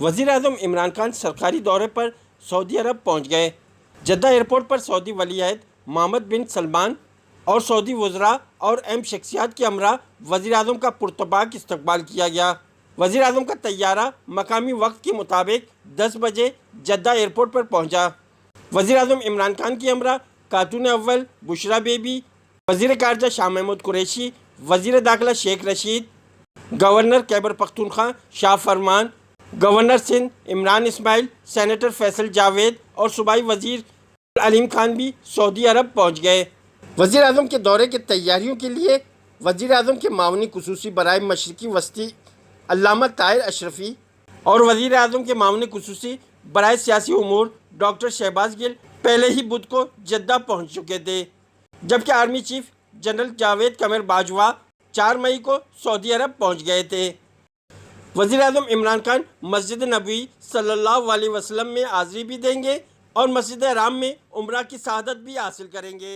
वज़ीर अजम इमरान खान सरकारी दौरे पर सऊदी अरब पहुँच गए। जद्दा एयरपोर्ट पर सऊदी वली अहद मोहम्मद बिन सलमान और सऊदी वज़रा और अहम शख्सियात के हमरा वज़ी अजम का पुरतबाक इस्तकबाल किया गया। वज़ी अजम का तैयारा मकामी वक्त के मुताबिक दस बजे जद्दा एयरपोर्ट पर पहुँचा। वज़ी अजम इमरान खान की हमरा खातून अव्वल बुशरा बेबी वज़ी कारजा शाह महमूद कुरैशी वज़ी दाखिला Sheikh Rashid, governor Khyber Pakhtunkhwa Shah Farman governor Sindh Imran Ismail, senator Faisal Javed और सूबाई वज़ीर अलीम खान भी सऊदी अरब पहुँच गए। वज़ी अजम के दौरे की तैयारियों के लिए वज़ी अजम के मावनी खसूसी बरए मशरकी वस्ती अल्लामा ताहिर अशरफी और वज़ी अजम के मामले खसूसी बरए सियासी उमूर डॉक्टर शहबाज गिल पहले ही बुध को जद्दा पहुँच चुके थे, जबकि army chief general Javed Qamar Bajwa चार मई को सऊदी अरब पहुँच गए थे। वज़ी अजम इमरान खान मस्जिद नबी सल्ला वसलम में हाज़िरी भी देंगे और मस्जिद राम में उम्र की शहादत भी हासिल करेंगे।